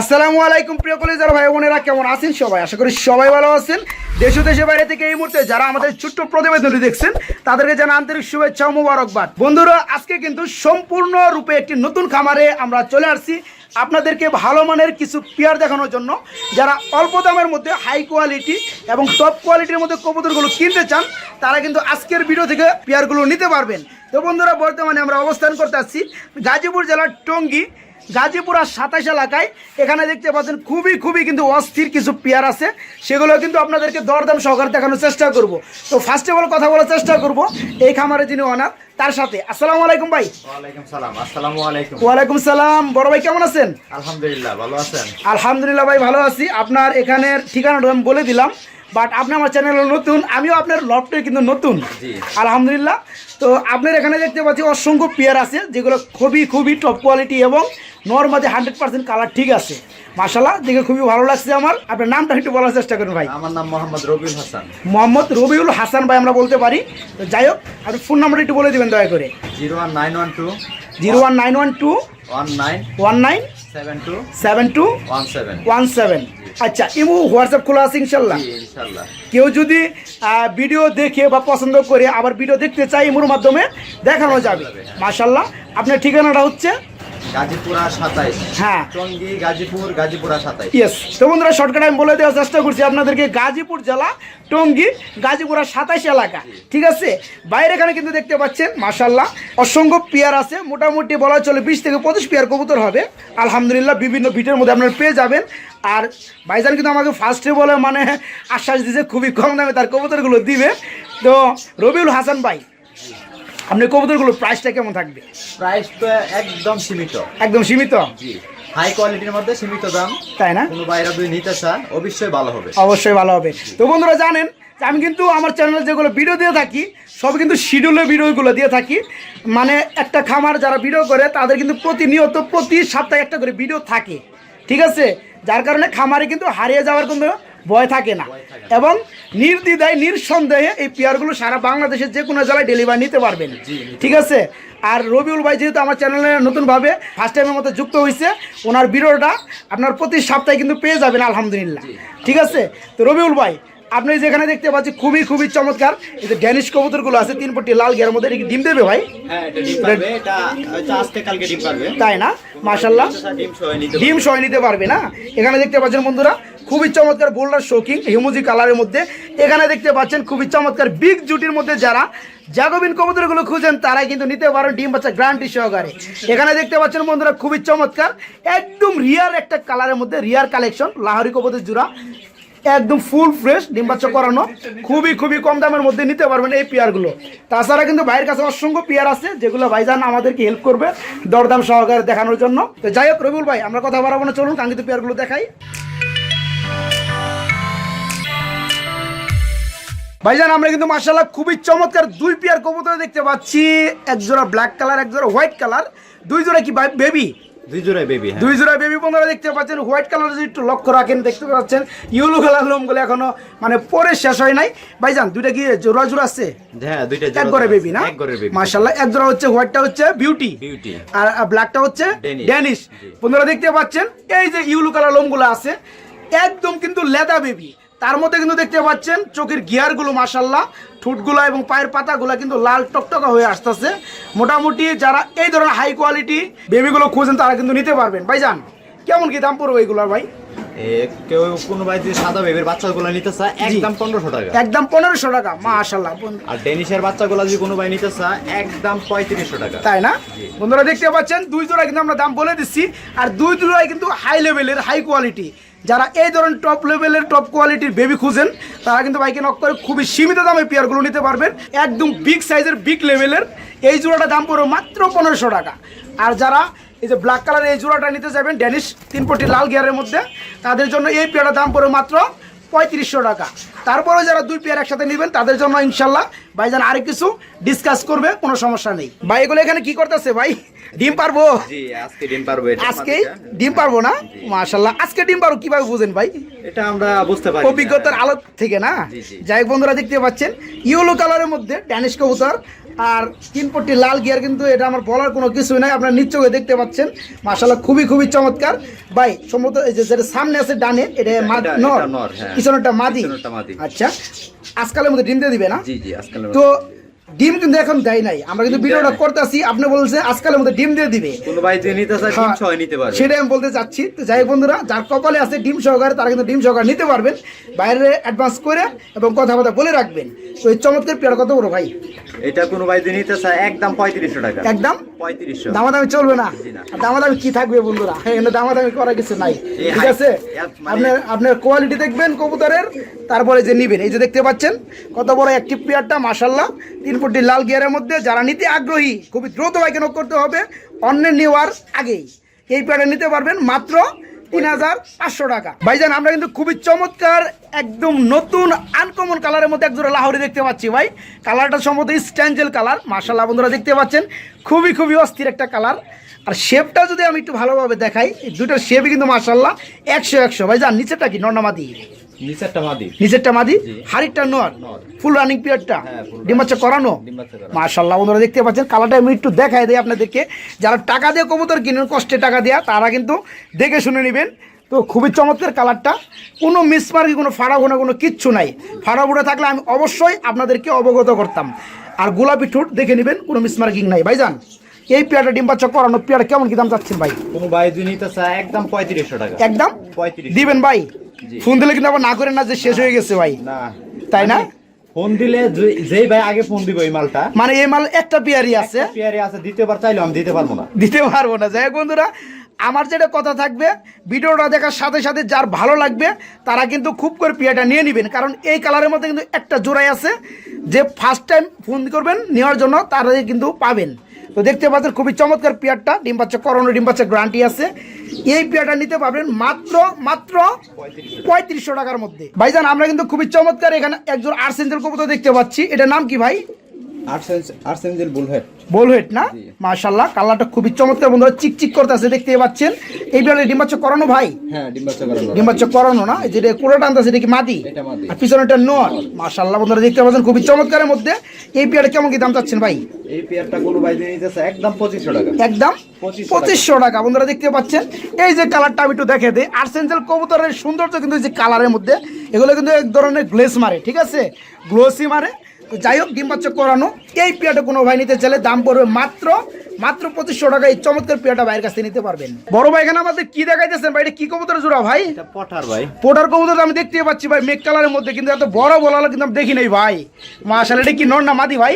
আসসালামু আলাইকুম প্রিয় কলেজার ভাই বোনেরা, কেমন আছেন সবাই? আশা করি সবাই ভালো আছেন। দেশ ও দেশের বাইরে থেকে এই মুহূর্তে যারা আমাদের ছোট্ট প্রতিবেদনটি দেখছেন, তাদেরকে জানা আন্তরিক শুভেচ্ছা ও মুবারকবাদ। বন্ধুরা, আজকে কিন্তু সম্পূর্ণ রূপে একটি নতুন খামারে আমরা চলে আসছি আপনাদেরকে ভালো মানের কিছু পেয়ার দেখানোর জন্য। যারা অল্প দামের মধ্যে হাই কোয়ালিটি এবং টপ কোয়ালিটির মধ্যে কবুতরগুলো কিনতে চান, তারা কিন্তু আজকের ভিডিও থেকে পেয়ারগুলো নিতে পারবেন। তো বন্ধুরা, বর্তমানে আমরা অবস্থান করতে আসছি গাজীপুর জেলার টঙ্গী গাজীপুর সাতাশ এলাকায়। এখানে দেখতে পাচ্ছেন খুবই খুবই কিন্তু অস্থির কিছু পেয়ার আছে। সেগুলো কিন্তু আপনাদেরকে দরদাম সহকারে দেখানোর চেষ্টা করব। তো ফার্স্ট অফ অল কথা বলার চেষ্টা করব এই খামারে যিনি অনার তার সাথে। আসসালামু আলাইকুম ভাই। ওয়ালাইকুম সালাম আসসালামু আলাইকুম। ওয়ালাইকুম সালাম। বড় ভাই কেমন আছেন? আলহামদুলিল্লাহ ভালো আছেন? আলহামদুলিল্লাহ ভাই ভালো আছি। আপনার এখানের ঠিকানাটা আমি বলে দিলাম। বাট আপনি আমার চ্যানেলে নতুন আমিও আপনার লফটে কিন্তু নতুন। আলহামদুলিল্লাহ। তো আপনার এখানে দেখতে পাচ্ছি অসংখ্য পেয়ার আছে যেগুলো খুবই খুবই টপ কোয়ালিটি এবং নর্মালি হান্ড্রেড পার্সেন্ট কালার ঠিক আছে। মাসাল্লাহ দেখে খুবই ভালো লাগছে আমার। আপনার নামটা একটু বলার চেষ্টা করুন ভাই। আমার নাম মোহাম্মদ রবিউল হাসান। মোহাম্মদ রবিউল হাসান ভাই আমরা বলতে পারি। তো যাই হোক আপনি ফোন নাম্বারটা একটু বলে দেবেন দয়া করে। Zero one nine one two. Zero one nine one two. One nine. One nine. Seven two. Seven two. One seven. One seven. আচ্ছা ইমু হোয়াটসঅ্যাপ খোলা আছে ইনশাল্লাহ? কেউ যদি ভিডিও দেখে বা পছন্দ করে আবার ভিডিও দেখতে চাই ইমুর মাধ্যমে দেখানো যাবে। মাশাল্লাহ আপনার ঠিকানাটা হচ্ছে গাজীপুরা সাতাইশ। হ্যাঁ। টঙ্গী গাজীপুর গাজীপুরা সাতাইশ। ইয়েস তো বন্ধুরা শর্টকাট আমি বলে দেওয়ার চেষ্টা করছি আপনাদেরকে। গাজীপুর জেলা টঙ্গী গাজীপুরা সাতাইশ এলাকা। ঠিক আছে? বাইরে এখানে কিন্তু দেখতে পাচ্ছেন অসংখ্য পেয়ার আছে। মোটামুটি বলা চলে বিশ থেকে পঁচিশ পেয়ার কবুতর হবে। আলহামদুলিল্লাহ বিভিন্ন ভিটের মধ্যে আপনারা পেয়ে যাবেন। আর ভাইজান কিন্তু আমাকে ফার্স্টে বলে মানে আশ্বাস দিয়েছে খুবই কম দামে তার কবুতরগুলো দিবে। তো রবিউল হাসান ভাই আপনার কবুতরগুলোর প্রাইসটা কেমন থাকবে? প্রাইস তো একদম সীমিত। একদম সীমিত? জি। হাই কোয়ালিটির মধ্যে সীমিত দাম। তাই না? কোনো বাইরে যদি নিতে চান অবশ্যই ভালো হবে। অবশ্যই ভালো হবে। তো বন্ধুরা জানেন যে আমি কিন্তু আমার চ্যানেলে যেগুলো ভিডিও দিয়ে থাকি সব কিন্তু শিডিউলে ভিডিওগুলো দিয়ে থাকি। মানে একটা খামার যারা ভিডিও করে তাদের কিন্তু প্রতিনিয়ত প্রতি সপ্তাহে একটা করে ভিডিও থাকে। ঠিক আছে? যার কারণে খামারে কিন্তু হারিয়ে যাওয়ার কোনো ভয় থাকে না। এবং নির্দ্বিধায় নিঃসন্দেহে এই পেয়ারগুলো সারা বাংলাদেশের যে কোনো জেলায় ডেলিভারি নিতে পারবেন। ঠিক আছে? আর রবিউল ভাই যেহেতু আমার চ্যানেলে নতুনভাবে ফার্স্ট টাইমের মতো যুক্ত হয়েছে ওনার ভিডিওটা আপনার প্রতি সপ্তাহে কিন্তু পেয়ে যাবেন আলহামদুলিল্লাহ। ঠিক আছে? তো রবিউল ভাই আপনি যেখানে দেখতে পাচ্ছি খুবই খুবই চমৎকার। এই যে ড্যানিশ কবুতরগুলো আছে তিন পটি লাল গিয়ার মধ্যে। ডিম দেবে ভাই? হ্যাঁ এটা ডিম পারবে। এটা হয়তো আজকে কালকে ডিম পারবে। তাই না? সহ নিতে ডিম সহ নিতে পারবে না? এখানে দেখতে পাচ্ছেন বন্ধুরা খুবই চমৎকার বোল্ডার শোকিং হিমুজি কালারের মধ্যে। এখানে দেখতে পাচ্ছেন খুবই চমৎকার বিগ জুটির মধ্যে যারা জাগবিন কবুতরগুলো খুঁজেন তারাই কিন্তু নিতে পারেন ডিম বাচ্চা গ্রান্টি সহকারে। এখানে দেখতে পাচ্ছেন বন্ধুরা খুবই চমৎকার একদম রিয়ার একটা কালারের মধ্যে রিয়ার কালেকশন লাহরি কবুতর জোড়া। একদম ফুল ফ্রেশ ডিম বাচ্চা করানো। খুবই খুবই কম দামের মধ্যে নিতে পারবেন এই পেয়ারগুলো তাছাড়া কিন্তু ভাইয়ের কাছে অসংখ্য পেয়ার আছে, যেগুলো ভাইজান আমাদেরকে হেল্প করবে দরদাম সহকারে দেখানোর জন্য। তো যাই হোক, রবিউল ভাই, আমরা কথা বাড়াবো না, চলুন কাঙ্ক্ষিত পেয়ারগুলো দেখাই। ভাইজান, আমরা কিন্তু মার্শাল্লাহ খুবই চমৎকার দুই পেয়ার কবুতর দেখতে পাচ্ছি। একজোড়া ব্ল্যাক কালার এক জোড়া হোয়াইট কালার দুই জোড়া কি বেবি দুই জোড়ায় বেবি হ্যাঁ। দুই জোড়া বেবি বন্ধুরা দেখতে পাচ্ছেন হোয়াইট কালার যদি একটু লক্ষ্য রাখেন দেখতে পাচ্ছেন ইয়েলো কালার লোমগুলো এখনও মানে পরে শেষ হয় নাই। ভাইজান দুইটা কি জোড়া জোড়া আছে? হ্যাঁ দুইটা এক করে বেবি না? এক জোড়া হচ্ছে হোয়াইটটা হচ্ছে বিউটি বিউটি আর ব্ল্যাকটা হচ্ছে। ড্যানিশ বন্ধুরা দেখতে পাচ্ছেন এই যে ইউলো কালার লোমগুলো আছে একদম কিন্তু লেদা বেবি তার মধ্যে কিন্তু দেখতে পাচ্ছেন, চোখের গিয়ারগুলো মাসাল্লাহ ঠুটগুলো এবং পায়ের পাতাগুলো কিন্তু লাল টকটকা হয়ে আসতেছে। মোটামুটি যারা এই ধরনের হাই কোয়ালিটি বেবিগুলো খুঁজেন, তারা কিন্তু নিতে পারবেন। ভাই যান কেমন কি দাম পড়বে এইগুলোর ভাই? কেউ কোনো সাদা বেবির বাচ্চাগুলো নিতে চায় একদম পনেরোশো টাকা। একদম পনেরোশো টাকা মাশাল্লাহ আর ডেনিশের বাচ্চাগুলো যদি কোনো ভাই নিতে চায় একদম পঁয়ত্রিশশো টাকা। তাই না? বন্ধুরা দেখতে পাচ্ছেন দুই জোড়া কিন্তু আমরা দাম বলে দিচ্ছি আর দুই জোড়াই কিন্তু হাই লেভেলের হাই কোয়ালিটি যারা এই ধরনের টপ লেভেলের টপ কোয়ালিটির বেবি খুঁজেন তারা কিন্তু বাইকে নক করে খুবই সীমিত দামে পেয়ারগুলো নিতে পারবেন একদম বিগ সাইজের বিগ লেভেলের এই জোড়াটা দাম পড়বে মাত্র পনেরোশো টাকা। আর যারা এই যে ব্ল্যাক কালারের এই জোড়াটা নিতে যাবেন ড্যানিশ তিন পটি লাল গিয়ারের মধ্যে। তাদের জন্য এই পেয়ারটার দাম পড়বে মাত্র পঁয়ত্রিশশো টাকা। তারপরে যারা দুই পেয়ার একসাথে নেবেন তাদের জন্য ইনশাল্লাহ ভাইজান আরেক কিছু ডিসকাস করবে কোনো সমস্যা নেই। ভাই এগুলো এখানে কি করতেছে ভাই? ডিম পারব? আজকে ডিম পারব না? মাশাল্লাহ আজকে ডিম পারব কীভাবে বুঝেন ভাই? এটা আমরা বুঝতে পারি অভিজ্ঞতার আলো থেকে না। যাই বন্ধুরা দেখতে পাচ্ছেন ইয়েলো কালারের মধ্যে ড্যানিশ কবুতর আর তিন পট্টি লাল গিয়ার কিন্তু এটা আমার বলার কোনো কিছুই নাই আপনার নিশ্চয়ই দেখতে পাচ্ছেন। মাশাল্লাহ খুবই খুবই চমৎকার। ভাই সম্ভবত এই যে যেটা সামনে আছে ডানে এটা নর। হ্যাঁ। পিছনেরটা মাদি। আচ্ছা। আজকালের মধ্যে ডিম দিয়ে দিবে না? তো ডিম কিন্তু এখন দেয় নাই। আমরা কিন্তু ভিডিওটা করতেছি আপনি বলছেন আজকালের মধ্যে ডিম দিয়ে দিবে। কোনো ভাই যে নিতে চায় ডিম হ্যাঁ, নিতে পারবে। সেটাই আমি বলতে চাচ্ছি। তো যাই বন্ধুরা যার কপালে আছে ডিম সহকারে তারা কিন্তু ডিম সহকার নিতে পারবেন। বাইরে অ্যাডভান্স করে এবং কথাবার্তা বলে রাখবেন। তো এই চমৎকার পেয়ার কত বড় ভাই? এটা কোনো ভাই যে নিতে চায় একদম পঁয়ত্রিশশো টাকা। একদম? পঁয়ত্রিশশো। দামাদামি চলবে না। দামাদামি কি থাকবে বন্ধুরা? এখানে দামাদামি করা কিছু নাই ঠিক আছে? মানে- আপনার আপনার কোয়ালিটি দেখবেন কবুতরের তারপরে যে নিবেন এই যে দেখতে পাচ্ছেন কত বড় একটি প্লেয়ারটা মাসাল্লাহ তিন ফুটি লাল গিয়ারের মধ্যে যারা নিতে আগ্রহী খুবই দ্রুত বাইকে নক করতে হবে অন্যের নেওয়ার আগেই। এই প্লেয়ারটা নিতে পারবেন মাত্র তিন হাজার পাঁচশো টাকা। ভাইজান, আমরা কিন্তু খুবই চমৎকার, একদম নতুন আনকমন কালারের মধ্যে দেখতে পাচ্ছি ভাই। কালারটা সম্ভবত কালার বন্ধুরা দেখতে পাচ্ছেন। খুবই খুবই অস্থির একটা কালার আর শেপটা যদি আমি একটু ভালোভাবে দেখাই দুটার শেপই কিন্তু মার্শাল্লাহ একশো একশো। ভাই যান নিচেরটা কি? নর্নামাদি নিচেরটা মাদি। নিচেরটা মাদি? জি। নর নর। ফুল রানিং পিরিয়ডটা? হ্যাঁ, করানো? বন্ধুরা দেখতে পাচ্ছেন কালারটা আমি একটু দেখাই দেয় আপনাদেরকে। যারা টাকা দিয়ে কবুতর কিনেন কষ্টে টাকা দেওয়া তারা কিন্তু দেখে শুনে নেবেন। তো খুবই চমৎকার কালারটা। কোনো মিসমার্কি কোনো ফাড়া গোনা কোনো কিচ্ছু নাই। ফাড়া বুড়া থাকলে আমি অবশ্যই আপনাদেরকে অবগত করতাম। আর গোলাপি ঠোঁট দেখে নেবেন কোনো মিসমার্কিং নাই। ভাইজান এই পেয়ারটা ডিম বাচ্চা করানো পেয়ারটা কেমন কি দাম চাচ্ছেন ভাই? কোনো ভাই যে নিতে চায় একদম পঁয়ত্রিশশো টাকা। একদম? পঁয়ত্রিশ দিবেন ভাই। ফোন দিলে কিন্তু আবার না করেন না যে শেষ হয়ে গেছে ভাই। না। তাই না? ফোন দিলে যেই ভাই আগে ফোন দিব এই মালটা। মানে এই মাল একটা পেয়ারই আছে। পেয়ারে আছে দ্বিতীয়বার চাইলেও আমি দিতে পারব না। দিতে পারব না। যাই বন্ধুরা আমার যেটা কথা থাকবে ভিডিওটা দেখার সাথে সাথে যার ভালো লাগবে তারা কিন্তু খুব করে পিয়াটা নিয়ে নেবেন। কারণ এই কালারের মধ্যে কিন্তু একটা জোড়াই আছে। যে ফার্স্ট টাইম ফোন করবেন নেওয়ার জন্য তারা কিন্তু পাবেন। তো দেখতে পাচ্ছেন খুবই চমৎকার পেয়ারটা। ডিম বাচ্চা করোনা ডিম বাচ্চা গ্রান্টি আছে। এই পেয়ারটা নিতে পারবেন মাত্র মাত্র পঁয়ত্রিশশো টাকার মধ্যে। ভাইজান, আমরা কিন্তু খুবই চমৎকার এখানে একজন আর্সেন্টের কবুতর দেখতে পাচ্ছি। এটার নাম কি ভাই? আর্সেঞ্জেল বুলহেড। বলহেট না? কালারটা খুবই চমৎকার বন্ধুরা চিকচিক করতেছে দেখতে পাচ্ছেন। এই করানো ভাই? হ্যাঁ ডিম করানো। না? এই যেটা কোড়া টানতেছে এটা কি মাদি? আর পিছনেটা নর। মাশাল্লাহ বন্ধুরা দেখতে পাচ্ছেন খুবই চমৎকারের মধ্যে। এই পেয়ারটা কেমন কি দাম চাচ্ছেন ভাই? এই পেয়ারটা কোনো ভাই যে একদম পঁচিশশো টাকা। একদম 2500 পঁচিশশো টাকা বন্ধুরা দেখতে পাচ্ছেন। এই যে কালারটা আমি একটু দেখে দিই আর্সেঞ্জেল কবুতরের সৌন্দর্য কিন্তু যে কালারের মধ্যে এগুলো কিন্তু এক ধরনের গ্লেস মারে ঠিক আছে? গ্লোসি মারে যাই হোক ডিম করানো। এই পেয়াটা কোনো ভাই নিতে চাইলে দাম পড়বে মাত্র মাত্র পঁচিশশো টাকা এই চমৎকার পেয়াটা ভাইয়ের কাছে নিতে পারবেন। বড় ভাই এখানে আমাদের কি দেখাইতেছেন ভাই? এটা কি কবুতরের জোড়া ভাই? পঠার ভাই। পোটার কবুতর আমি দেখতে পাচ্ছি ভাই মেঘ কালারের মধ্যে কিন্তু এত বড় বলা হলো কিন্তু আমি দেখি নাই ভাই। মাশাল এটা কি নর না মাদি ভাই?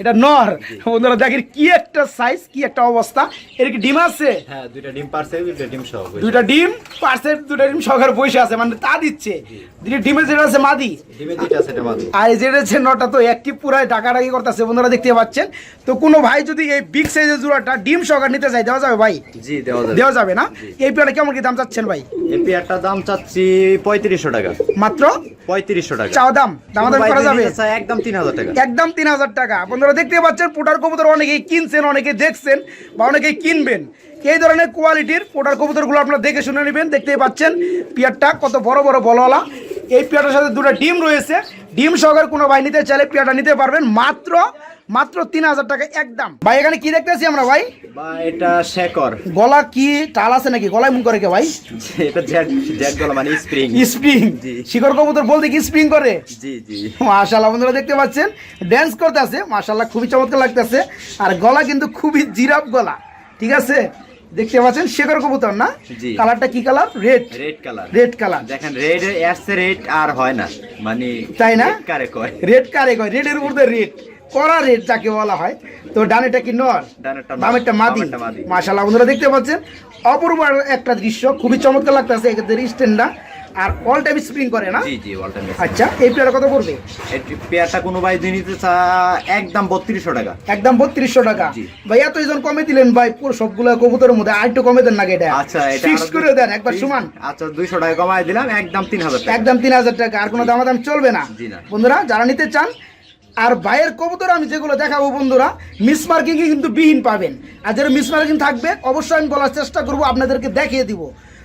এটা নর। বন্ধুরা দেখেন কি একটা সাইজ কি একটা অবস্থা। এর কি ডিম আছে? হ্যাঁ দুইটা ডিম পারছে দুইটা ডিম সহ দুইটা ডিম পার্সেল দুইটা ডিম বসে আছে মানে তা দিচ্ছে। দুইটা ডিমের যেটা আছে মাদি? ডিমে দুইটা আছে এটা মাদি। আর যেটা আছে নটা তো একটি পুরাই ডাকাডাকি করতেছে বন্ধুরা দেখতে পাচ্ছেন। তো কোনো ভাই যদি এই বিগ সাইজের জোড়াটা ডিম সহকার নিতে চাই দেওয়া যাবে ভাই? জি দেওয়া যাবে। দেওয়া যাবে না? এই পেয়ারটা কেমন কি দাম চাচ্ছেন ভাই? এই পেয়ারটার দাম চাচ্ছি পঁয়ত্রিশশো টাকা। মাত্র? পঁয়ত্রিশশো টাকা। চাওয়া দাম? কোনো করা যাবে? একদম তিন হাজার টাকা। একদম তিন হাজার টাকা। আপনারা দেখতে পাচ্ছেন পোটার কবুতর অনেকেই কিনছেন অনেকেই দেখছেন বা অনেকেই কিনবেন। এই ধরনের কোয়ালিটির পোটার কবুতরগুলো আপনারা দেখে শুনে নেবেন। দেখতেই পাচ্ছেন পিয়ারটা কত বড় বড় বলওয়ালা। এই পিয়ারটার সাথে দুটো ডিম রয়েছে। ডিম সহকারে কোনো ভাই নিতে চাইলে পিয়ারটা নিতে পারবেন। মাত্র মাত্র তিন হাজার টাকা একদম ভাই এখানে কি দেখতেছি আমরা ভাই? এটা শেকর। গলা কি টাল আছে নাকি? গলায় মুখ করে কে ভাই? এটা জ্যাক জ্যাক গলা মানে স্প্রিং। স্প্রিং? জি। শিকড় কবুতর বলতে কি স্প্রিং করে? জি জি। মাশাল্লাহ বন্ধুরা দেখতে পাচ্ছেন? ড্যান্স করতেছে মাশাল্লাহ খুবই চমৎকার লাগতেছে। আর গলা কিন্তু খুবই জিরাফ গলা ঠিক আছে? দেখতে পাচ্ছেন শেখর কবুতর না? কালারটা কি colour red red colour red colour দেখেন রেড এসছে রেড আর হয় না। মানে তাই না? কারে কয়? রেড কারে কয়? রেডের উপর রেড কড়া রেড যাকে বলা হয় তো ডানেটা কি নর? বামেরটা মাদি। মাশাল্লাহ বন্ধুরা দেখতে পাচ্ছেন অপূর্ব একটা দৃশ্য খুবই চমৎকার লাগতেছে স্ট্যান্ডটা আর অল টাইম স্প্রিং করে না? জি জি ওয়ালটা আচ্ছা এই কত পড়বে? এই পেয়ারটা কোনো ভাই দিয়ে নিতে চা একদম বত্রিশশো টাকা। একদম বত্রিশশো টাকা। ভাই এত জন কমে দিলেন ভাই পুরো সবগুলো কবুতরের মধ্যে আর একটু কমে দেন নাকি এটা আচ্ছা এটা ফিক্স করে দেন একবার সমান। আচ্ছা দুইশো টাকা কমাই দিলাম একদম তিন হাজার টাকা। একদম তিন হাজার টাকা আর কোনো দামাদাম চলবে না। জি না। বন্ধুরা যারা নিতে চান আর বাইরের কবুতর আমি যেগুলো দেখাবো বন্ধুরা মিস মার্কিং কিন্তু বিহীন পাবেন। আর যারা মিস মার্কিং থাকবে, অবশ্যই আমি বলার চেষ্টা করব, আপনাদেরকে দেখিয়ে দিব।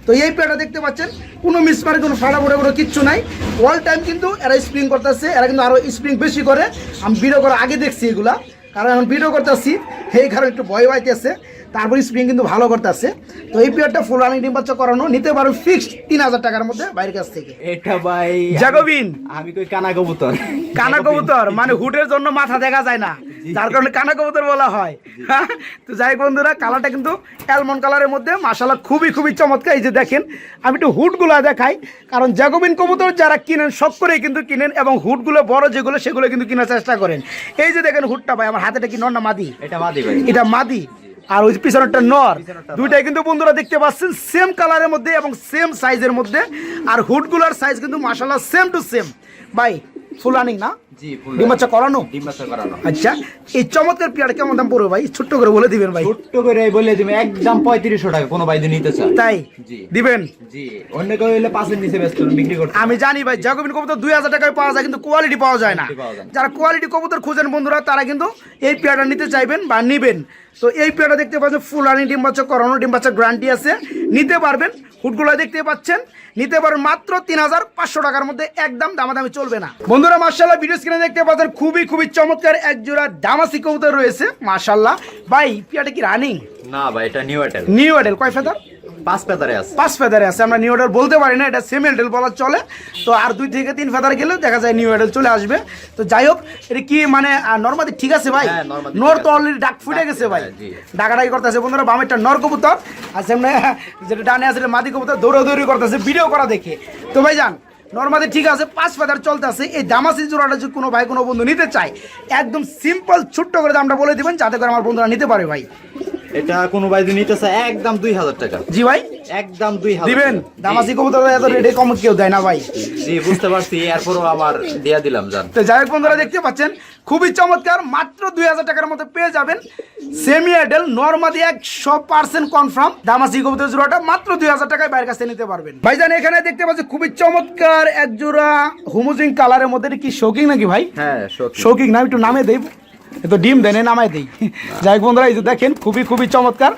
তো এই পেয়ারটা দেখতে পাচ্ছেন, কোনো মিস মার্কিং কোনো ফাটা ফোটা কোনো কিচ্ছু নাই। অল টাইম কিন্তু এরা স্প্রিং করতেছে, এরা কিন্তু আরও স্প্রিং বেশি করে। আমি ভিডিও করার আগে দেখছি এগুলা, কারণ এখন ভিডিও করতেছি, সেই কারণে একটু ভয় পাইতেছে। তারপর স্প্রিং কিন্তু ভালো করতেছে। তো এই পেয়ারটা ফুল রানিং ডিম বাচ্চা করানো নিতে পারো ফিক্সড তিন হাজার টাকার মধ্যে বাইরের কাছ থেকে। এটা ভাই জাগোবিন। আমি কই কানা কবুতর? কানা কবুতর মানে হুটের জন্য মাথা দেখা যায় না। যার কারণে কানা কবুতর বলা হয়। তো যাই বন্ধুরা কালারটা কিন্তু অ্যালমন্ড কালারের মধ্যে মাসাল্লাহ খুবই খুবই চমৎকার। এই যে দেখেন আমি একটু হুটগুলো দেখাই কারণ জ্যাকোবিন কবুতর যারা কিনেন সব করেই কিন্তু কিনেন এবং হুটগুলো বড় যেগুলো সেগুলো কিন্তু কেনার চেষ্টা করেন। এই যে দেখেন হুটটা ভাই আমার হাতেটা কি নন্না মাদি? এটা মাদি ভাই। এটা মাদি। আর ওই পিছনেরটা নর। দুইটাই কিন্তু বন্ধুরা দেখতে পাচ্ছেন সেম কালারের মধ্যে এবং সেম সাইজের মধ্যে। আর হুডগুলোর সাইজ কিন্তু মাসাল্লাহ সেম টু সেম ভাই ফুল রানিং না? ডিম বাচ্চা করানো? ডিম বাচ্চা করানো। আচ্ছা এই চমৎকার পেয়ার কেমন দাম পড়বে ভাই? ছোট্ট করে বলে দিবেন ভাই। ছোট্ট করে বলে দিবে একদম পঁয়ত্রিশশো টাকা কোনো বাইদি নিতে চায়। তাই? দিবেন? জি অন্য কেউ পাঁচের নিচে ব্যস্ত বিক্রি করতে। আমি জানি ভাই জাকবিন কবুতর দুই হাজার টাকায় পাওয়া যায় কিন্তু কোয়ালিটি পাওয়া যায় না। যারা কোয়ালিটি কবুতর খুঁজেন বন্ধুরা তারা কিন্তু এই পেয়ারটা নিতে চাইবেন বা নিবেন। তো এই পেয়ারটা দেখতে পাচ্ছেন ফুল রানি ডিম বাচ্চা করানো ডিম বাচ্চা গ্যারান্টি আছে। নিতে পারবেন হুটগুলো দেখতে পাচ্ছেন। নিতে পারবেন মাত্র তিন হাজার পাঁচশো টাকার মধ্যে একদম দামাদামি চলবে না। বন্ধুরা মার্শাল্লাহ ভিডিও স্ক্রিনে দেখতে পাচ্ছেন খুবই খুবই চমৎকার এক জোড়া দামাসি কবুতর রয়েছে মার্শাল্লাহ ভাই পেয়ারটা কি রানিং? না ভাই এটা নিউ এটেল নিউ এডেল কয় ফেদার? পাঁচ পেতারে আছে। পাঁচ ফেদারে আছে আমরা নিউ এডেল বলতে পারি না এটা সেম এডেল বলা চলে। তো আর দুই থেকে তিন ফেদার গেলে দেখা যায় নিউ এডেল চলে আসবে। তো যাই হোক এটা কি মানে নর্মাদি ঠিক আছে ভাই? হ্যাঁ, নর তো অলরেডি ডাক ফুটে গেছে ভাই। ডাকাডাকি করতেছে বন্ধুরা বামেরটা নর কবুতর। আর সেমনে যেটা ডানে আছে মাদি কবুতর দৌড়াদৌড়ি করতেছে ভিডিও করা দেখে। তো ভাই যান নর্মাদি ঠিক আছে পাঁচ ফেদার চলতেছে এই দামাসি জোড়াটা যদি কোনো ভাই কোনো বন্ধু নিতে চায় একদম সিম্পল ছোট্ট করে দামটা বলে দিবেন যাতে করে আমার বন্ধুরা নিতে পারে ভাই। এটা কোনো বাইদি নিতে চায় একদম দুই হাজার টাকা। জি ভাই? একদম দুই হাজার দিবেন? দামাসি কবুতর এত রেটে কম কেউ দেয় না ভাই। জি বুঝতে পারছি এরপরও আমার দিয়া দিলাম জান। তো যাই হোক বন্ধুরা দেখতে পাচ্ছেন খুবই চমৎকার মাত্র দুই হাজার টাকার মতো পেয়ে যাবেন। সেমি এডেল নর্মাদি একশো পার্সেন্ট কনফার্ম দামাসি কবুতর জোড়াটা মাত্র দুই হাজার টাকায় বাইরের কাছে নিতে পারবেন। ভাইজান এখানে দেখতে পাচ্ছি খুবই চমৎকার এক জোড়া হুমুজিং কালারের মধ্যে কি শৌকিং নাকি ভাই? হ্যাঁ শৌকিং না একটু নামে দেই। তো ডিম দেনে নামাই দেই। যাই হোক বন্ধুরা এই যে দেখেন খুবই খুবই চমৎকার।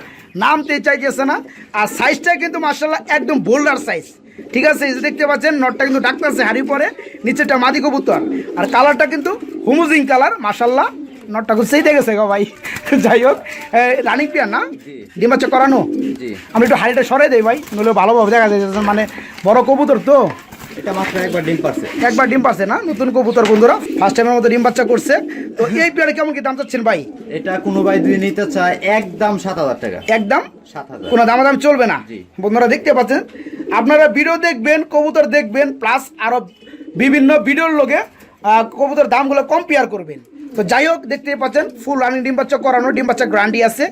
নামতে চাইতেছে না। আর সাইজটা কিন্তু মার্শাল্লাহ একদম বোল্ডার সাইজ ঠিক আছে এই যে দেখতে পাচ্ছেন নটটা কিন্তু ডাকতেছে হাড়ি পরে নিচেটা মাদি কবুতর। আর কালারটা কিন্তু হুমুজিং কালার মার্শাল্লাহ নটটা খুব সেই দেখেছে গো ভাই। যাই হোক রানিং পিয়ার না। ডিম বাচ্চা করানো? আমি একটু হাড়িটা সরাই দেই ভাই নইলে ভালোভাবে দেখা যায় মানে বড় কবুতর তো। এটা মাত্র একবার ডিম পারছে। একবার ডিম পাচ্ছে না? নতুন কবুতর বন্ধুরা ফার্স্ট টাইমের মতো ডিম বাচ্চা করছে। তো এই পেয়ারে কেমন কি দাম চাচ্ছেন ভাই? এটা কোনো বাইদি নিতে চায় একদম সাত হাজার টাকা। একদম সাত হাজার। কোনো দামাদাম চলবে না? বন্ধুরা দেখতে পাচ্ছেন আপনারা ভিডিও দেখবেন কবুতর দেখবেন প্লাস আরও বিভিন্ন ভিডিওর লোকে কবুতর দামগুলো কম্পেয়ার করবেন। তো যাই হোক দেখতেই পাচ্ছেন ফুল রানিং ডিম বাচ্চা করানো ডিম বাচ্চা গ্যারান্টি আছে।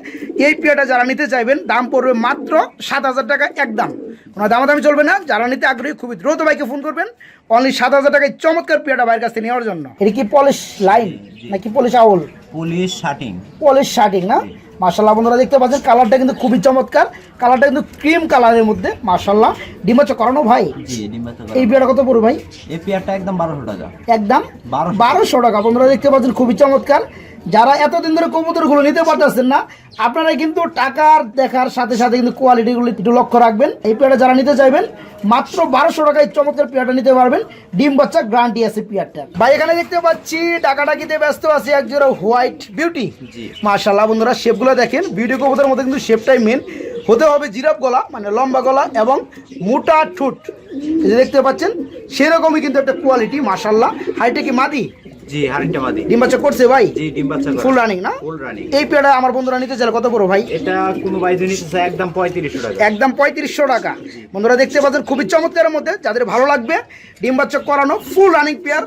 এই পেয়াটা যারা নিতে চাইবেন দাম পড়বে মাত্র সাত হাজার টাকা একদম। কোনো দামাদামি চলবে না যারা নিতে আগ্রহী খুবই দ্রুত ভাইকে ফোন করবেন। অনলি সাত হাজার টাকায় চমৎকার পেয়াটা বাইরের কাছে নেওয়ার জন্য। এটা কি পলিশ লাইন নাকি পলিশ আউল? পলিশ শার্টিং পলিশ শার্টিং না? মার্শাল্লাহ বন্ধুরা দেখতে পাচ্ছেন কালারটা কিন্তু খুবই চমৎকার। কালারটা কিন্তু ক্রিম কালারের মধ্যে মার্শাল্লাহ ডিমাচা করানো ভাই? এই পেয়ারটা কত পড়বে ভাই? এই পেয়ারটা একদম বারোশো টাকা। একদম? 1200 বারোশো টাকা বন্ধুরা দেখতে পাচ্ছেন খুবই চমৎকার। যারা এতদিন ধরে কবুতরগুলো নিতে পারতেছেন না আপনারা কিন্তু টাকার দেখার সাথে সাথে কিন্তু কোয়ালিটি কোয়ালিটিগুলো একটু লক্ষ্য রাখবেন। এই পেয়ারটা যারা নিতে চাইবেন মাত্র বারোশো টাকায় চমৎকার পেয়ারটা নিতে পারবেন। ডিম বাচ্চা গ্রান্টি আছে পেয়ারটা। ভাই এখানে দেখতে পাচ্ছি ডাকাডাকিতে ব্যস্ত আছে এক জোড়া হোয়াইট বিউটি জি। মাশাল্লাহ বন্ধুরা শেপগুলো দেখেন। বিউটি কবুতরের মধ্যে কিন্তু শেপটাই মেন হতে হবে জিরাফ গলা মানে লম্বা গলা এবং মোটা ঠুট। যে দেখতে পাচ্ছেন সেরকমই কিন্তু একটা কোয়ালিটি মাশাল্লাহ হাইটে কি মাদি? জি হারিটা মাদি ডিম বাচ্চা করছে ভাই? জি ডিম বাচ্চা ফুল রানিং না? ফুল রানিং এই পেয়ারা আমার বন্ধুরা নিতে চাইলে কত বড় ভাই? এটা কোনো বাইদি নিতে চায় একদম টাকা। একদম পঁয়ত্রিশশো টাকা। বন্ধুরা দেখতে পাচ্ছেন খুবই চমৎকারের মধ্যে যাদের ভালো লাগবে ডিম বাচ্চা করানো ফুল রানিং পেয়ার।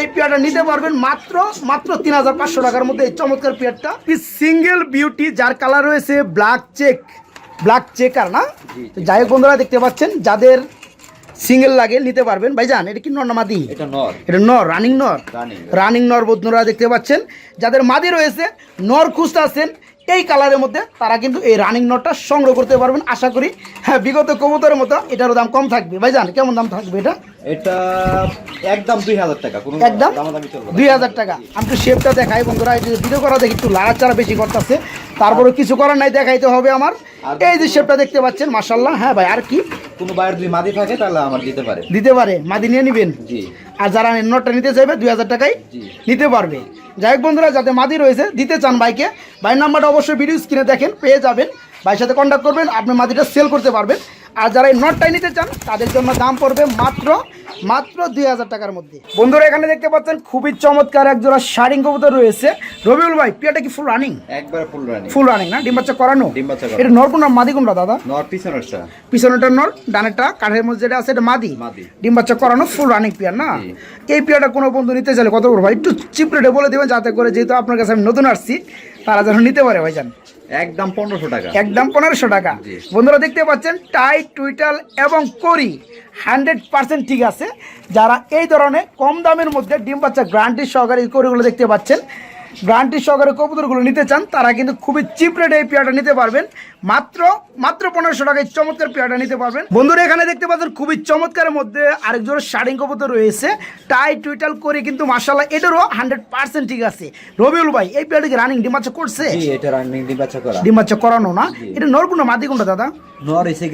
এই পেয়ারটা নিতে পারবেন মাত্র মাত্র তিন হাজার পাঁচশো টাকার মধ্যে এই চমৎকার পেয়ারটা। সিঙ্গেল বিউটি যার কালার রয়েছে ব্ল্যাক চেক ব্ল্যাক চেকার না? যাই হোক বন্ধুরা দেখতে পাচ্ছেন যাদের সিঙ্গেল লাগে নিতে পারবেন। ভাইজান এটা কি নর এটা নর। এটা নর রানিং নর? রানিং নর। বন্ধুরা দেখতে পাচ্ছেন। যাদের মাদি রয়েছে নর খুঁজতে আছেন এই কালারের মধ্যে তারা কিন্তু এই রানিং নটটা সংগ্রহ করতে পারবেন। আশা করি হ্যাঁ বিগত কবুতরের মতো এটারও দাম কম থাকবে। ভাইজান কেমন দাম থাকবে এটা? এটা একদম দুই হাজার টাকা কোনো একদম। দুই হাজার টাকা। আমি তো শেপটা দেখাই বন্ধুরা এই যে ভিডিও করা দেখি একটু লাড়াচাড়া বেশি করতেছে তারপরে কিছু করার নাই দেখাইতে হবে আমার। এই যে শেপটা দেখতে পাচ্ছেন মাসাল্লাহ হ্যাঁ ভাই আর কি? কোনো বাইরের যদি মাদি থাকে তাহলে আমার দিতে পারে। দিতে পারে মাদি নিয়ে নিবেন? জি। আর যারা নোটটা নিতে চাইবে দুই হাজার টাকায় নিতে পারবে। যাই হোক বন্ধুরা যাতে মাদি রয়েছে দিতে চান বাইকে বাইর নাম্বারটা অবশ্যই ভিডিও স্ক্রিনে দেখেন পেয়ে যাবেন। ভাইয়ের সাথে কন্ট্যাক্ট করবেন আপনি মাদিটা সেল করতে পারবেন। আর যারা এই নটটাই নিতে চান তাদের জন্য দাম পড়বে মাত্র মাত্র দুই হাজার টাকার মধ্যে। বন্ধুরা এখানে দেখতে পাচ্ছেন খুবই চমৎকার এক জোড়া শাড়িং কবুতর রয়েছে। রবিউল ভাই পিয়াটা কি ফুল রানিং একবারে ফুল রানি ফুল রানিং না? ডিম বাচ্চা করানো? ডিম বাচ্চা এটা নর কোনটা মাদি কোনটা দাদা? নর পিছনেরটা। পিছনেটা নর ডানেরটা কাঠের মধ্যে যেটা আছে এটা মাদি। মাদি। ডিম বাচ্চা করানো ফুল রানিং পিয়ার না। এই পিয়ারটা কোনো বন্ধু নিতে চাইলে কত করব ভাই? একটু চিপ রেটে বলে দেবেন যাতে করে যেহেতু আপনার কাছে আমি নতুন আসছি তারা যেন নিতে পারে ভাইজান। একদম পনেরোশো টাকা। একদম পনেরোশো টাকা। বন্ধুরা দেখতে পাচ্ছেন টাই টুইটাল এবং করি হান্ড্রেড পার্সেন্ট ঠিক আছে। যারা এই ধরনের কম দামের মধ্যে ডিম বাচ্চা গ্রান্টি সহকারী করিগুলো দেখতে পাচ্ছেন গ্রান্টি সহকারে কবুতরগুলো নিতে চান তারা কিন্তু খুবই চিপ রেটে এই পেয়ারটা নিতে পারবেন। মাত্র মাত্র পনেরোশো টাকায় চমৎকার পেয়ারটা নিতে পারবেন। বন্ধুরা এখানে দেখতে পাচ্ছেন খুবই চমৎকারের মধ্যে আরেক জোড়া শাড়িং কবুতর রয়েছে। টাই টুইটাল করে কিন্তু মাসাল্লাহ এটারও হান্ড্রেড পার্সেন্ট ঠিক আছে। রবিউল ভাই এই পেয়ারটা কি রানিং ডিম বাচ্চা করছে এটা রানিং ডিম বাচ্চা করা। ডিম বাচ্চা করানো না? এটা নরকুন্ডা মাদি কোনটা দাদা? নর এসে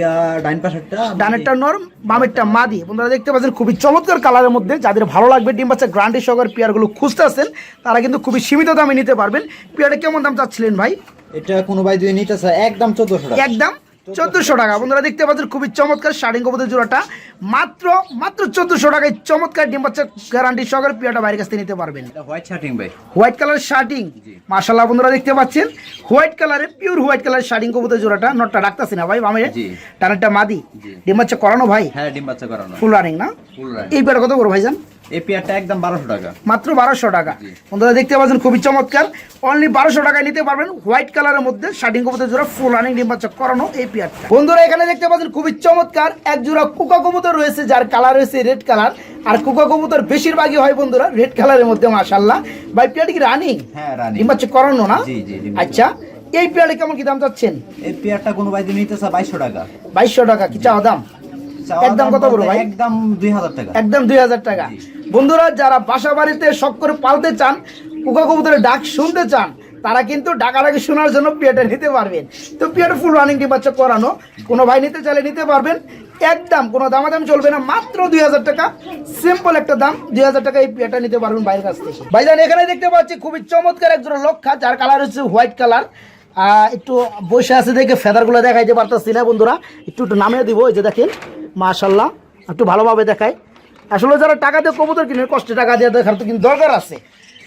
ডাইন পাশেরটা ডানেরটা নর বামেরটা মাদি। বন্ধুরা দেখতে পাচ্ছেন খুবই চমৎকার কালারের মধ্যে। যাদের ভালো লাগবে ডিম বাচ্চা গ্রান্ডি সহকার পেয়ারগুলো খুঁজতে আছেন তারা কিন্তু খুবই সীমিত দামে নিতে পারবেন। পেয়ারটা কেমন দাম চাচ্ছিলেন ভাই? এটা কোনো ভাই যদি নিতে চায় একদম চোদ্দশো টাকা। একদম চোদ্দশো টাকা। বন্ধুরা দেখতে পাচ্ছেন খুবই চমৎকার শাড়িং কবুতর জোড়াটা। মাত্র মাত্র চোদ্দশো টাকায় চমৎকার ডিম বাচ্চা গ্যারান্টি সহকারে পেয়ারটা বাইরের কাছ থেকে নিতে পারবেন। হোয়াইট শার্টিং ভাই। হোয়াইট কালার শার্টিং মাশাল্লাহ বন্ধুরা দেখতে পাচ্ছেন। হোয়াইট কালারের পিওর হোয়াইট কালার শার্টিং কবুতর জোড়াটা। নটটা রাখতেছি না ভাই বামে? জি। টানেরটা মাদি। ডিম বাচ্চা করানো ভাই? হ্যাঁ ডিম বাচ্চা করানো। ফুল রানিং না? ফুল রানিং এই পেয়ারটা কত বড় ভাইজান? এই পেয়ারটা একদম বারোশো টাকা। মাত্র বারোশো টাকা। বন্ধুরা দেখতে পাচ্ছেন খুবই চমৎকার। অনলি বারোশো টাকায় নিতে পারবেন হোয়াইট কালারের মধ্যে শার্টিং কবুতর জোড়া ফুল রানিং ডিম করানো এই পেয়ারটা। বন্ধুরা এখানে দেখতে পাচ্ছেন খুবই চমৎকার এক জোড়া কুকা কবুতর রয়েছে যার কালার রয়েছে রেড কালার আর কুকা কবুতর বেশিরভাগই হয় বন্ধুরা রেড কালারের মধ্যে মাশাল্লাহ ভাই পেয়ারটি কি রানিং হ্যাঁ রানিং করানো না। আচ্ছা এই পেয়ারে কেমন কি দাম চাচ্ছেন? এই পেয়ারটা কোনো ভাই নিতে চায় বাইশশো টাকা। বাইশশো টাকা কি চাওয়া দাম? একদম কত বড় ভাই? একদম দুই হাজার টাকা। একদম দুই হাজার টাকা। বন্ধুরা যারা বাসা বাড়িতে শখ করে পালতে চান কুকা কবুতরের ডাক শুনতে চান তারা কিন্তু ডাকাডাকি শোনার জন্য পিয়াটা নিতে পারবেন। তো পিয়াটা ফুল রানিং বাচ্চা করানো কোনো ভাই নিতে চাইলে নিতে পারবেন। একদম কোনো দামাদাম চলবে না মাত্র দুই হাজার টাকা। সিম্পল একটা দাম দুই হাজার টাকা এই পিয়াটা নিতে পারবেন বাইরের কাছ থেকে। ভাইজান এখানে দেখতে পাচ্ছি খুবই চমৎকার একজন লক্ষা যার কালার হচ্ছে হোয়াইট কালার একটু বসে আছে দেখে ফেদারগুলো দেখাইতে পারতেছি না বন্ধুরা। একটু একটু নামিয়ে দিব এই যে দেখেন মাশাল্লাহ একটু ভালোভাবে দেখায় আসলে যারা টাকা দিয়ে কবুতর কিনে কষ্টে টাকা দিয়ে দেখার তো কিন্তু দরকার আছে।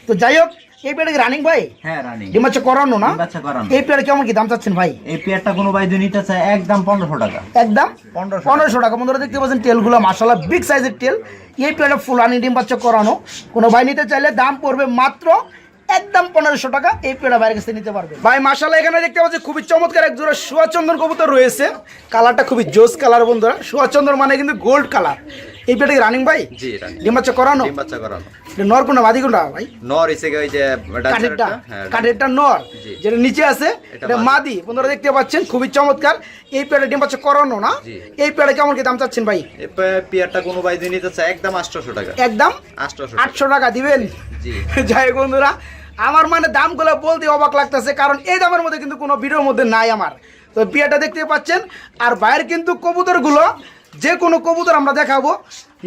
তো যাই হোক এই পেয়ারে কি রানিং ভাই? হ্যাঁ রানিং ডিম বাচ্চা করানো না? বাচ্চা করানো। এই পেয়ারে কেমন কি দাম চাচ্ছেন ভাই? এই পেয়ারটা কোনো ভাই নিতে চায় একদম পনেরোশো টাকা। একদম? 1500 পনেরোশো টাকা। বন্ধুরা দেখতে পাচ্ছেন তেলগুলো মাসাল্লাহ বিগ সাইজের তেল। এই পেয়ারটা ফুল রানিং ডিম বাচ্চা করানো। কোনো ভাই নিতে চাইলে দাম পড়বে মাত্র একদম পনেরোশো টাকা এই পেয়ারটা বাইরের কাছে নিতে পারবে। ভাই মাসাল্লাহ এখানে দেখতে পাচ্ছি খুবই চমৎকার এক জোড়া সুয়াচন্দন কবুতর রয়েছে। কালারটা খুবই জোস কালার বন্ধুরা। সুয়াচন্দন মানে কিন্তু গোল্ড কালার। এই পেয়ারটা কি রানিং ভাই? জি রানিং ডিম করানো? ডিম করানো। এটা নর কোনটা বাদি কোনটা ভাই? নর এসে ওই যে কাঠেরটা হ্যাঁ কাঠেরটা নর। যেটা নিচে আছে এটা মাদি। বন্ধুরা দেখতে পাচ্ছেন খুবই চমৎকার। এই পেয়ারে ডিম বাচ্চা করানো না? এই পেয়ারে কেমন কি দাম চাচ্ছেন ভাই? এই পেয়ারটা কোনো ভাই যদি নিতে চায় একদম আটশোশো টাকা। একদম? আটশোশো আটশো টাকা দিবেন? জি। যাই হোক বন্ধুরা আমার মানে দামগুলো বলতে অবাক লাগতেছে, কারণ এই দামের মধ্যে কিন্তু কোনো ভিডিওর মধ্যে নাই আমার। তো বিয়েটা দেখতে পাচ্ছেন, আর বাইরের কিন্তু কবুতরগুলো, যে কোনো কবুতর আমরা দেখাবো।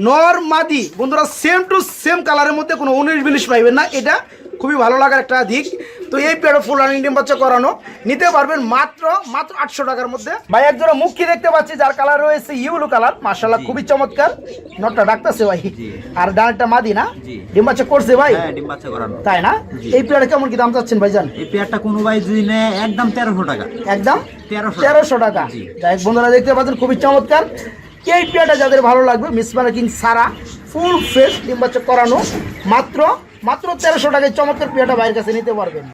নর মাদি, বন্ধুরা সেম টু সেম কালারের মধ্যে কোনো উনিশ বিলিশ পাইবেন না, এটা খুবই ভালো লাগার একটা দিক। তো এই পেয়ারটা ফুল রানিং ডিম বাচ্চা করানো। নিতে পারবেন মাত্র মাত্র আটশো টাকার মধ্যে। ভাই একজোড়া মুখী দেখতে পাচ্ছি যার কালার রয়েছে ইউলু কালার মার্শাল্লাহ খুবই চমৎকার। নটটা ডাকতেছে ভাই। আর ডানটা মাদি না। ডিম বাচ্চা করছে ভাই? হ্যাঁ ডিম বাচ্চা করানো। তাই না? এই পেয়ারটা কেমন কি দাম চাচ্ছেন ভাইজান? এই পেয়ারটা কোনো ভাই যদি নেয় একদম তেরোশো টাকা। একদম? তেরোশো টাকা। যাই বন্ধুরা দেখতে পাচ্ছেন খুবই চমৎকার। এই পেয়ারটা যাদের ভালো লাগবে মিস কিং সারা ফুল ফ্রেশ ডিম বাচ্চা করানো। মাত্র মাত্র তেরোশো টাকায় চমৎকার পেয়ারটা বাইরের কাছে নিতে পারবেন।